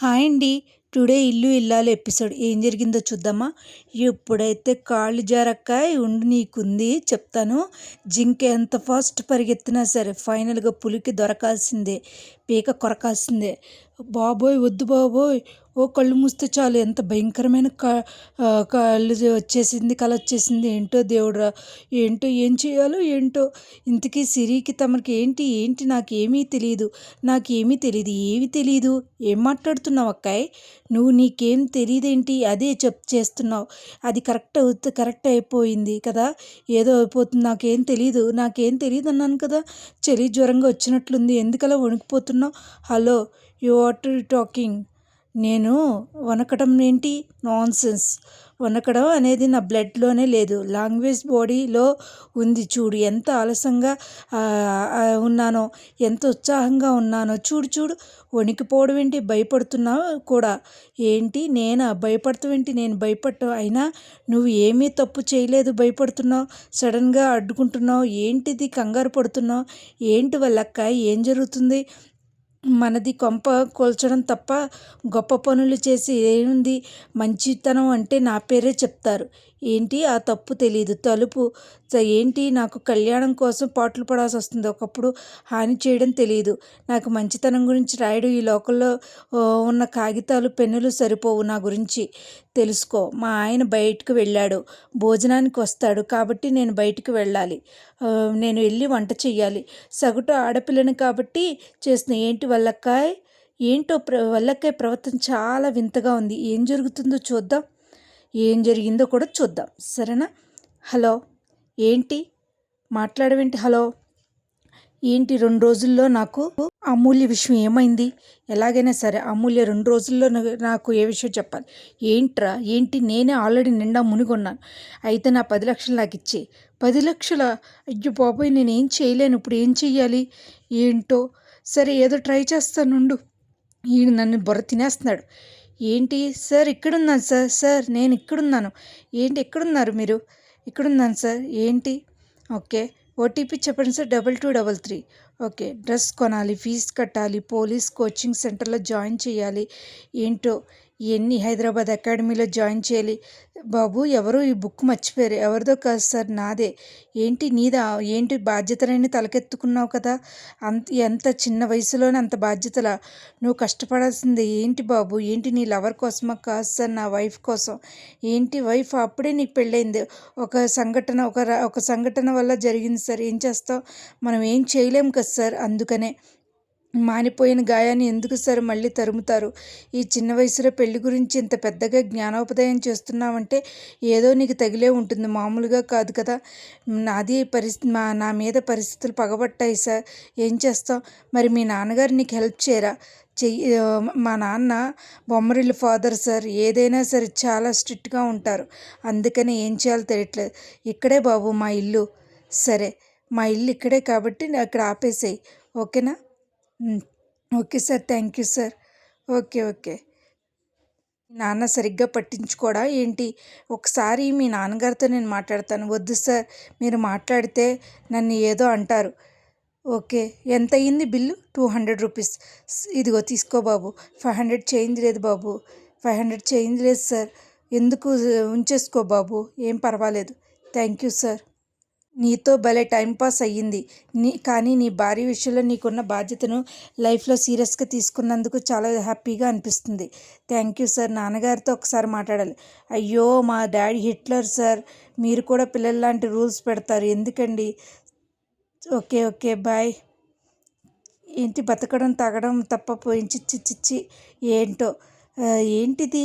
Hi అండి. Today ఇల్లు ఇల్లాలు ఎపిసోడ్. ఏం జరిగిందో చూద్దామా? ఎప్పుడైతే కాళ్ళు జారక్కాయ ఉండి నీకుంది చెప్తాను. జింక ఎంత ఫాస్ట్ పరిగెత్తినా సరే ఫైనల్గా పులికి దొరకాల్సిందే. పీక కొరకాల్సిందే. బాబోయ్ వద్దు బాబోయ్. ఓ కళ్ళు మూస్తే చాలు ఎంత భయంకరమైన కళ్ళు వచ్చేసింది కళ వచ్చేసింది ఏంటో దేవుడా ఏంటో ఏం చేయాలో ఏంటో. ఇంతకీ సిరికి తమకి ఏంటి ఏంటి నాకేమీ తెలియదు నాకేమీ తెలియదు ఏమి తెలియదు ఏం మాట్లాడుతున్నావు అక్కాయ్? నువ్వు నీకేం తెలియదేంటి అదే చెప్ చేస్తున్నావు. అది కరెక్ట్ అవుతు కరెక్ట్ అయిపోయింది కదా? ఏదో అయిపోతుంది నాకేం తెలియదు నాకేం తెలియదు అన్నాను కదా? చలి జ్వరంగా వచ్చినట్లుంది. ఎందుకలా వణికిపోతున్నావు? Hello you what talking. నేను వనకడం ఏంటి? నాన్సెన్స్. వనకడం అనేది నా బ్లడ్లోనే లేదు. లాంగ్వేజ్ బాడీలో ఉంది చూడు. ఎంత ఆలస్యంగా ఉన్నానో ఎంత ఉత్సాహంగా ఉన్నానో చూడు చూడు. వణికిపోవడం ఏంటి? భయపడుతున్నావు కూడా. ఏంటి? నేను? భయపడతావేంటి నేను భయపడటం. అయినా నువ్వు ఏమీ తప్పు చేయలేదు భయపడుతున్నావు. సడన్గా అడ్డుకుంటున్నావు. ఏంటిది? కంగారు పడుతున్నావు. ఏంటి వాళ్ళక్క ఏం జరుగుతుంది? మనది కొంప కూల్చడం తప్ప గొప్ప పనులు చేసి ఏముంది? మంచితనం అంటే నా పేరే చెప్తారు. ఏంటి? ఆ తప్పు తెలియదు తలుపు. ఏంటి? నాకు కళ్యాణం కోసం పాటలు పడాల్సి వస్తుంది ఒకప్పుడు హాని చేయడం తెలియదు నాకు మంచితనం గురించి రాయడం ఈ లోకల్లో ఉన్న కాగితాలు పెన్నులు సరిపోవు నా గురించి. తెలుసుకో. మా ఆయన బయటకు వెళ్ళాడు. భోజనానికి వస్తాడు. కాబట్టి నేను బయటికి వెళ్ళాలి. నేను వెళ్ళి వంట చెయ్యాలి. సగటు ఆడపిల్లని కాబట్టి చేసిన ఏంటి వల్లక్కాయ్? ఏంటో ప్ర వల్లక్కాయ ప్రవర్తన చాలా వింతగా ఉంది. ఏం జరుగుతుందో చూద్దాం. ఏం జరిగిందో కూడా చూద్దాం. సరేనా? హలో ఏంటి? మాట్లాడవేంటి? హలో ఏంటి? రెండు రోజుల్లో నాకు అమూల్య విషయం ఏమైంది? ఎలాగైనా సరే అమూల్య రెండు రోజుల్లో నాకు ఏ విషయం చెప్పాలి. ఏంట్రా? ఏంటి? నేనే ఆల్రెడీ నిండా మునిగొన్నాను. అయితే నా పది లక్షలు నాకు ఇచ్చే. పది లక్షల? అయ్యో బాబోయ్ నేను ఏం చేయలేను. ఇప్పుడు ఏం చెయ్యాలి? ఏంటో? సరే ఏదో ట్రై చేస్తానుండు. ఈయన నన్ను బుర్ర తినేస్తున్నాడు. ఏంటి? Sir ఇక్కడున్నాను sir. సార్ నేను ఇక్కడున్నాను. ఏంటి? ఎక్కడున్నారు మీరు? ఇక్కడున్నాను సార్. ఏంటి? ఓకే. ఓటీపీ చెప్పండి sir. Double two double three. Okay. Dress కొనాలి ఫీజు కట్టాలి పోలీస్ కోచింగ్ సెంటర్లో జాయిన్ చేయాలి. ఏంటో? ఎన్ని హైదరాబాద్ అకాడమీలో జాయిన్ చేయాలి? బాబు ఎవరు ఈ బుక్ మర్చిపోయారు. ఎవరిదో కాదు సార్ నాదే. ఏంటి నీదా? ఏంటి బాధ్యతలన్నీ తలకెత్తుకున్నావు కదా? అంత ఎంత చిన్న వయసులోనే అంత బాధ్యతలా? నువ్వు కష్టపడాల్సిందే. ఏంటి బాబు? ఏంటి నీ లవర్ కోసమా? కాదు సార్ నా వైఫ్ కోసం. ఏంటి వైఫ్? అప్పుడే నీకు పెళ్ళైంది ఒక సంఘటన ఒక ఒక సంఘటన వల్ల జరిగింది సార్. ఏం చేస్తావు? మనం ఏం చేయలేం కదా సార్ అందుకనే. మానిపోయిన గాయాన్ని ఎందుకు సార్ మళ్ళీ తరుముతారు? ఈ చిన్న వయసులో పెళ్ళి గురించి ఇంత పెద్దగా జ్ఞానోపదయం చేస్తున్నావంటే ఏదో నీకు తగిలే ఉంటుంది. మామూలుగా కాదు కదా. నాది పరిస్థితి మా నా మీద పరిస్థితులు పగబట్టాయి సార్. ఏం చేస్తావు మరి మీ నాన్నగారు నీకు హెల్ప్ చేయరా? చెయ్యి మా నాన్న బొమ్మరిల్లు ఫాదర్ సార్. ఏదైనా సరే చాలా స్ట్రిక్ట్గా ఉంటారు. అందుకని ఏం చేయాలో తెలియట్లేదు. ఇక్కడే బాబు మా ఇల్లు. సరే మా ఇల్లు ఇక్కడే కాబట్టి అక్కడ ఆపేసేయి. ఓకేనా? Okay sir. Thank you sir. Okay okay. నాన్న సరిగ్గా పట్టించుకోడా? ఏంటి? ఒకసారి మీ నాన్నగారితో నేను మాట్లాడతాను. వద్దు సార్. మీరు మాట్లాడితే నన్ను ఏదో అంటారు. ఓకే. ఎంత అయ్యింది బిల్లు? Two hundred rupees. ఇదిగో తీసుకో బాబు. ఫైవ్ హండ్రెడ్ చేంజ్ లేదు బాబు. ఫైవ్ హండ్రెడ్ చేంజ్ లేదు సార్. ఎందుకు ఉంచేసుకో బాబు? ఏం పర్వాలేదు. Thank you sir. నీతో భలే టైంపాస్ అయ్యింది. నీ కానీ నీ భార్య విషయంలో నీకున్న బాధ్యతను లైఫ్లో సీరియస్గా తీసుకున్నందుకు చాలా హ్యాపీగా అనిపిస్తుంది. Thank you sir. నాన్నగారితో ఒకసారి మాట్లాడాలి. అయ్యో మా డాడీ హిట్లర్ సార్. మీరు కూడా పిల్లలు లాంటి రూల్స్ పెడతారు. ఎందుకండి? Okay okay bye. ఏంటి బతకడం తాగడం తప్ప పోయించి చిచ్చి ఏంటో? ఏంటిది?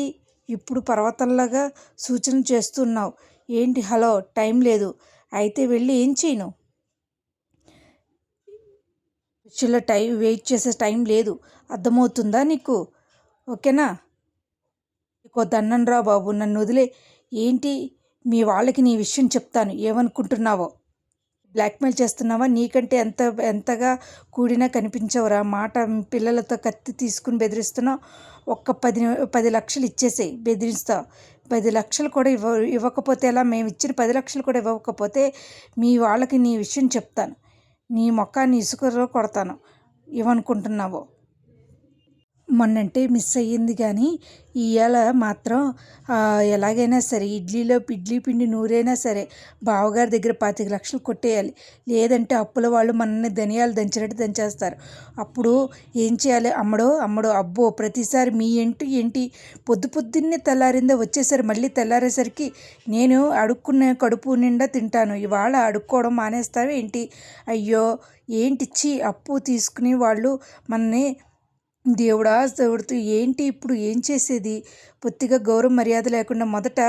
ఇప్పుడు పర్వతంలాగా సూచన చేస్తున్నావు. ఏంటి? హలో టైం లేదు. అయితే వెళ్ళి ఏం చేయను? విషయంలో టైం వెయిట్ చేసే టైం లేదు. అర్థమవుతుందా నీకు? ఓకేనా? నీకు రా బాబు నన్ను వదిలే. ఏంటి? మీ వాళ్ళకి నీ విషయం చెప్తాను. ఏమనుకుంటున్నావో? బ్లాక్మెయిల్ చేస్తున్నావా? నీకంటే ఎంత ఎంతగా కూడినా కనిపించవురా? మాట పిల్లలతో కత్తి తీసుకుని బెదిరిస్తున్నావు? ఒక్క పది పది లక్షలు ఇచ్చేసేయి బెదిరిస్తా. పది లక్షలు కూడా ఇవ్వ ఇవ్వకపోతే ఎలా? మేము ఇచ్చిన పది లక్షలు కూడా ఇవ్వకపోతే మీ వాళ్ళకి నీ విషయం చెప్తాను. నీ మొక్కాన్ని ఇసుకలో కొడతాను. ఇవ్వనుకుంటున్నావో? మొన్నంటే మిస్ అయ్యింది కానీ ఇవాళ మాత్రం ఎలాగైనా సరే ఇడ్లీలో ఇడ్లీ పిండి నూరైనా సరే బావగారి దగ్గర పాతిక లక్షలు కొట్టేయాలి. లేదంటే అప్పుల వాళ్ళు మనల్ని ధనియాలు దంచినట్టు దంచేస్తారు. అప్పుడు ఏం చేయాలి? అమ్మడో అమ్మడో అబ్బో ప్రతిసారి మీ ఏంటి ఏంటి? పొద్దు పొద్దున్నే తెల్లారిందో వచ్చేసరి మళ్ళీ తెల్లారేసరికి నేను అడుక్కున్న కడుపు నిండా తింటాను. ఇవాళ అడుక్కోవడం మానేస్తావేంటి అయ్యో ఏంటిచ్చి అప్పు తీసుకుని వాళ్ళు మనని దేవుడా దేవుడితో ఏంటి ఇప్పుడు ఏం చేసేది? పొత్తిగా గౌరవ మర్యాద లేకుండా మొదట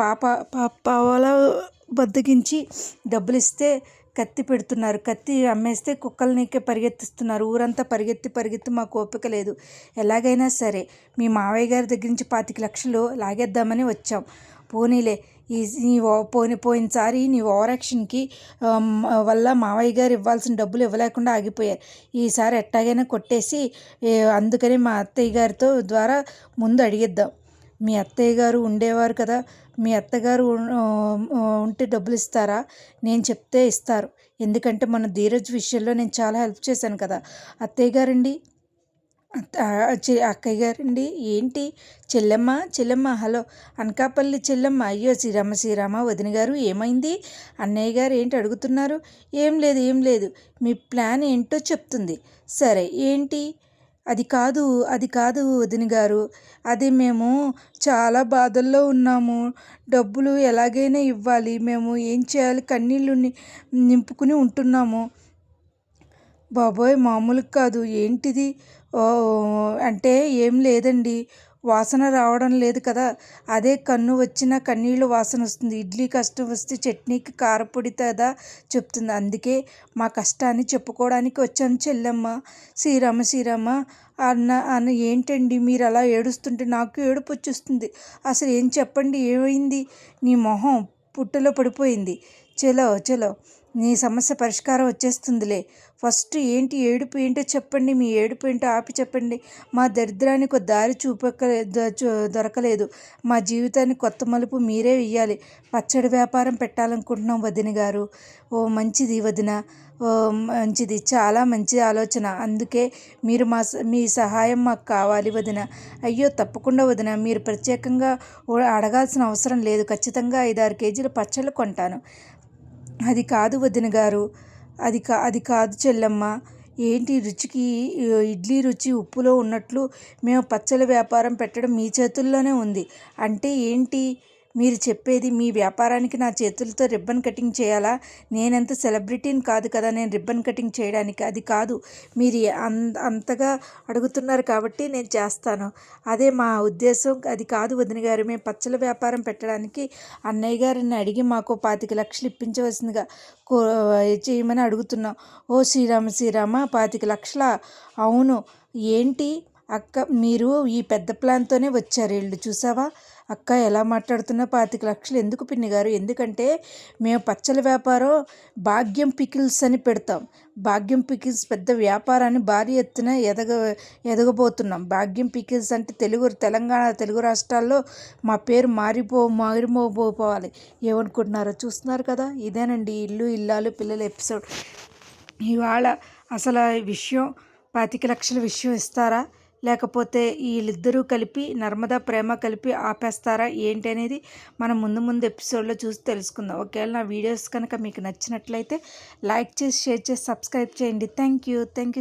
పాప పాపాల బద్దగించి డబ్బులు ఇస్తే కత్తి పెడుతున్నారు. కత్తి అమ్మేస్తే కుక్కలనికే పరిగెత్తిస్తున్నారు. ఊరంతా పరిగెత్తి పరిగెత్తి మాకు ఓపిక లేదు. ఎలాగైనా సరే మీ మావయ్య గారి దగ్గర నుంచి పాతిక లక్షలు లాగేద్దామని వచ్చాం. పోనీలే ఈ నీ పోని పోయినసారి నీ ఓవర్ యాక్షన్కి వల్ల మావయ్య గారు ఇవ్వాల్సిన డబ్బులు ఇవ్వలేకుండా ఆగిపోయారు. ఈసారి ఎట్టాగైనా కొట్టేసి అందుకని మా అత్తయ్య గారితో ద్వారా ముందు అడిగిద్దాం. మీ అత్తయ్య గారు ఉండేవారు కదా మీ అత్తగారు ఉంటే డబ్బులు ఇస్తారా? నేను చెప్తే ఇస్తారు. ఎందుకంటే మన ధీరజ్ విషయంలో నేను చాలా హెల్ప్ చేశాను కదా. అత్తయ్య గారండి అక్కయ్య గారండి. ఏంటి? చెల్లెమ్మ చెల్లెమ్మ హలో. అనకాపల్లి చెల్లెమ్మ. అయ్యో శ్రీరామ శ్రీరామ వదిన గారు ఏమైంది? అన్నయ్య గారు ఏంటి అడుగుతున్నారు? ఏం లేదు ఏం లేదు. మీ ప్లాన్ ఏంటో చెప్తుంది. సరే ఏంటి? అది కాదు అది కాదు వదిన గారు. అది మేము చాలా బాధల్లో ఉన్నాము. డబ్బులు ఎలాగైనా ఇవ్వాలి. మేము ఏం చేయాలి? కన్నీళ్ళు నింపుకుని ఉంటున్నాము. బాబోయ్ మామూలు కాదు. ఏంటిది? ఓ అంటే ఏం లేదండి. వాసన రావడం లేదు కదా. అదే కన్ను వచ్చిన కన్నీళ్ళు వాసన వస్తుంది. ఇడ్లీ కష్టం వస్తే చట్నీకి కారపొడి కదా చెప్తుంది. అందుకే మా కష్టాన్ని చెప్పుకోవడానికి వచ్చాను చెల్లెమ్మ. శ్రీరామ శ్రీరామ అన్న అన్న ఏంటండి మీరు అలా ఏడుస్తుంటే నాకు ఏడుపు వచ్చేస్తుంది. అసలు ఏం చెప్పండి? ఏమైంది? నీ మొహం పుట్టలో పడిపోయింది. చలో చలో. నీ సమస్య పరిష్కారం వచ్చేస్తుందిలే. ఫస్ట్ ఏంటి ఏడుపు ఏంటో చెప్పండి మీ ఏడుపు ఏంటో ఆపి చెప్పండి. మా దరిద్రానికి ఒక దారి చూపక దొరకలేదు. మా జీవితానికి కొత్త మలుపు మీరే ఇయ్యాలి పచ్చడి వ్యాపారం పెట్టాలనుకుంటున్నాం వదిన గారు. ఓ మంచిది వదిన. ఓ మంచిది. చాలా మంచి ఆలోచన. అందుకే మీరు మా మీ సహాయం మాకు కావాలి వదిన. అయ్యో తప్పకుండా వదిన. మీరు ప్రత్యేకంగా అడగాల్సిన అవసరం లేదు. ఖచ్చితంగా ఐదారు కేజీల పచ్చళ్ళు కొంటాను. అది కాదు వదిన గారు. అది కా అది కాదు చెల్లమ్మ. ఏంటి రుచికి ఇడ్లీ రుచి ఉప్పులో ఉన్నట్లు మేము పచ్చళ్ళ వ్యాపారం పెట్టడం మీ చేతుల్లోనే ఉంది. అంటే ఏంటి? మీరు చెప్పేది మీ వ్యాపారానికి నా చేతులతో రిబ్బన్ కటింగ్ చేయాలా? నేనంత సెలబ్రిటీని కాదు కదా నేను రిబ్బన్ కటింగ్ చేయడానికి. అది కాదు మీరు అం అంతగా అడుగుతున్నారు కాబట్టి నేను చేస్తాను. అదే మా ఉద్దేశం. అది కాదు వదిన గారు మేము పచ్చల వ్యాపారం పెట్టడానికి అన్నయ్య గారిని అడిగి మాకు పాతిక లక్షలు ఇప్పించవలసిందిగా కో చేయమని అడుగుతున్నాం. ఓ శ్రీరామ శ్రీరామ పాతిక లక్షల? అవును. ఏంటి? అక్క మీరు ఈ పెద్ద ప్లాన్తోనే వచ్చారు. వీళ్ళు చూసావా? అక్క ఎలా మాట్లాడుతున్నా పాతిక లక్షలు ఎందుకు పిన్ని గారు? ఎందుకంటే మేము పచ్చల వ్యాపారం భాగ్యం పికిల్స్ అని పెడతాం. భాగ్యం పికిల్స్ పెద్ద వ్యాపారాన్ని భారీ ఎత్తున ఎదగ ఎదగబోతున్నాం. భాగ్యం పికిల్స్ అంటే తెలుగు తెలంగాణ తెలుగు రాష్ట్రాల్లో మా పేరు మారిపో మారిపోవాలి ఏమనుకుంటున్నారో చూస్తున్నారు కదా? ఇదేనండి ఇల్లు ఇల్లాలు పిల్లల ఎపిసోడ్. ఇవాళ అసలు విషయం పాతిక లక్షల విషయం ఇస్తారా? లేకపోతే వీళ్ళిద్దరూ కలిపి నర్మదా ప్రేమ కలిపి ఆపేస్తారా ఏంటి అనేది మనం ముందు ముందు ఎపిసోడ్లో చూసి తెలుసుకుందాం. ఒకవేళ నా వీడియోస్ కనుక మీకు నచ్చినట్లయితే లైక్ చేసి షేర్ చేసి సబ్స్క్రైబ్ చేయండి. Thank you. Thank you